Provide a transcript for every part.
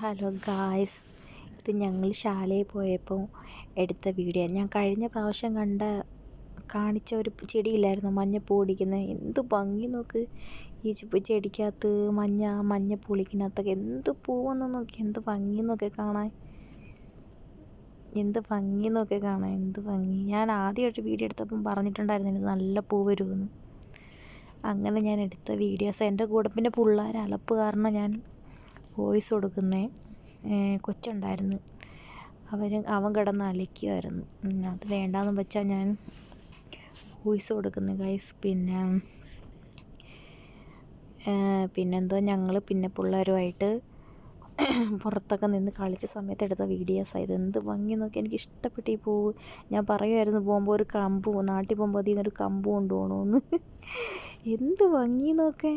Hello guys ഇത് ഞങ്ങൾ ശാലയിൽ പോയപ്പോൾ എടുത്ത വീഡിയോ. ഞാൻ കഴിഞ്ഞ പ്രാവശ്യം കണ്ട കാണിച്ച ഒരു ചെടിയില്ലായിരുന്നു മഞ്ഞ പൂടിക്കുന്നത്. എന്ത് ഭംഗി നോക്ക്. ഈ ചെടിക്കകത്ത് മഞ്ഞ മഞ്ഞ പുളിക്കിനകത്തൊക്കെ എന്ത് പൂവെന്ന് നോക്കി. എന്ത് ഭംഗി നോക്കി കാണാൻ. എന്ത് ഭംഗി നോക്കി കാണാൻ. എന്ത് ഭംഗി. ഞാൻ ആദ്യമായിട്ട് വീഡിയോ എടുത്തപ്പം പറഞ്ഞിട്ടുണ്ടായിരുന്നു എനിക്ക് നല്ല പൂ വരുമെന്ന്. അങ്ങനെ ഞാൻ എടുത്ത വീഡിയോസ്. എന്റെ കൂടെ പിന്നെ പിള്ളേർ അലപ്പ് കാരണം ഞാൻ വോയിസ് കൊടുക്കുന്ന കൊച്ചുണ്ടായിരുന്നു. അവൻ അവൻ കിടന്ന് അലയ്ക്കുമായിരുന്നു അത് വേണ്ടാന്ന് വെച്ചാൽ ഞാൻ വോയിസ് കൊടുക്കുന്നത് ഗൈസ്. പിന്നെ പിന്നെന്തോ ഞങ്ങൾ പിന്നെ പിള്ളേരുമായിട്ട് പുറത്തൊക്കെ നിന്ന് കളിച്ച സമയത്ത് എടുത്ത വീഡിയോസാണ് ഇത് എന്ത് ഭംഗി നോക്കി. എനിക്ക് ഇഷ്ടപ്പെട്ട് ഈ പൂവ് ഞാൻ പറയുമായിരുന്നു പോകുമ്പോൾ ഒരു കമ്പ് നാട്ടിൽ പോകുമ്പോൾ അതിൽ നിന്നൊരു കമ്പ് കൊണ്ടുപോകണമെന്ന് എന്ത് ഭംഗി നോക്കേ.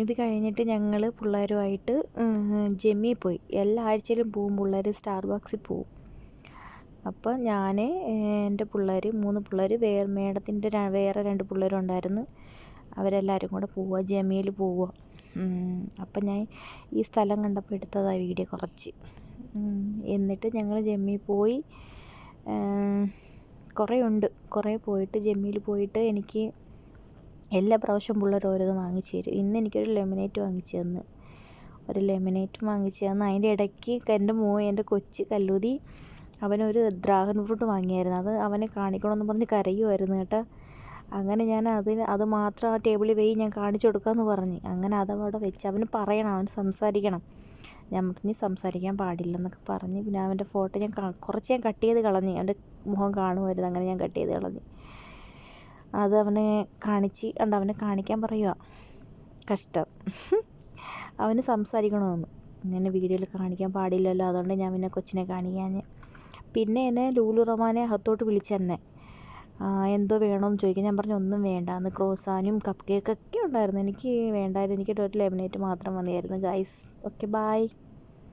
ഇത് കഴിഞ്ഞിട്ട് ഞങ്ങൾ പിള്ളേരുമായിട്ട് ജെമ്മി പോയി. എല്ലാ ആഴ്ചയിലും പോകും പിള്ളേർ സ്റ്റാർബക്സിൽ പോകും അപ്പോൾ ഞാൻ എന്റെ പിള്ളേർ മൂന്ന് പിള്ളേർ വേറെ മേഡത്തിന്റെ വേറെ രണ്ട് പിള്ളേരും ഉണ്ടായിരുന്നു. അവരെല്ലാവരും കൂടെ പോവുക ജമ്മിയിൽ പോവുക അപ്പം ഞാൻ ഈ സ്ഥലം കണ്ടപ്പോൾ എടുത്തതാണ് വീഡിയോ കുറച്ച്. എന്നിട്ട് ഞങ്ങൾ ജമ്മി പോയി കുറേ ഉണ്ട്. കുറേ പോയിട്ട് ജമ്മിയിൽ പോയിട്ട് എനിക്ക് എല്ലാ പ്രാവശ്യവും പിള്ളേർ ഓരോന്ന് വാങ്ങിച്ചു തരും. ഇന്ന് എനിക്കൊരു ലെമിനേറ്റ് വാങ്ങിച്ചു തന്ന്. ഒരു ലെമിനേറ്റ് വാങ്ങിച്ചു തന്ന്. അതിന്റെ ഇടയ്ക്ക് എന്റെ മോ എന്റെ കൊച്ച് കല്ലൂതി അവനൊരു ഡ്രാഗൺ ഫ്രൂട്ട് വാങ്ങിയായിരുന്നു. അത് അവനെ കാണിക്കണമെന്ന് പറഞ്ഞ് കരയുമായിരുന്നു കേട്ടോ. അങ്ങനെ ഞാൻ അതിന് അത് മാത്രം ആ ടേബിളിൽ വെയി ഞാൻ കാണിച്ചു കൊടുക്കാമെന്ന് പറഞ്ഞ്. അങ്ങനെ അതവിടെ വെച്ച് അവന് പറയണം അവന് സംസാരിക്കണം. ഞാൻ പറഞ്ഞ് സംസാരിക്കാൻ പാടില്ലെന്നൊക്കെ പറഞ്ഞ്. പിന്നെ അവന്റെ ഫോട്ടോ ഞാൻ കുറച്ച് ഞാൻ കട്ട് ചെയ്ത് കളഞ്ഞ്. അവന്റെ മുഖം കാണുമായിരുന്നു. അങ്ങനെ ഞാൻ കട്ട് ചെയ്ത് കളഞ്ഞ്. അത് അവനെ കാണിച്ച് കണ്ട് അവനെ കാണിക്കാൻ പറയുക കഷ്ടം. അവന് സംസാരിക്കണമെന്ന്. ഇങ്ങനെ വീഡിയോയിൽ കാണിക്കാൻ പാടില്ലല്ലോ. അതുകൊണ്ട് ഞാൻ പിന്നെ കൊച്ചിനെ കാണിക്കാൻ പിന്നെ എന്നെ ലൂലു റഹ്മാനെ അകത്തോട്ട് വിളിച്ചെന്നെ എന്തോ വേണമെന്ന് ചോദിക്കാൻ ഞാൻ പറഞ്ഞു ഒന്നും വേണ്ട. അന്ന് ക്രോസാനും കപ്പ് കേക്കൊക്കെ ഉണ്ടായിരുന്നു. എനിക്ക് വേണ്ടായിരുന്നു. എനിക്ക് ഒരു ലെമനേറ്റ് മാത്രം മതിയായിരുന്നു ഗൈസ്. Okay bye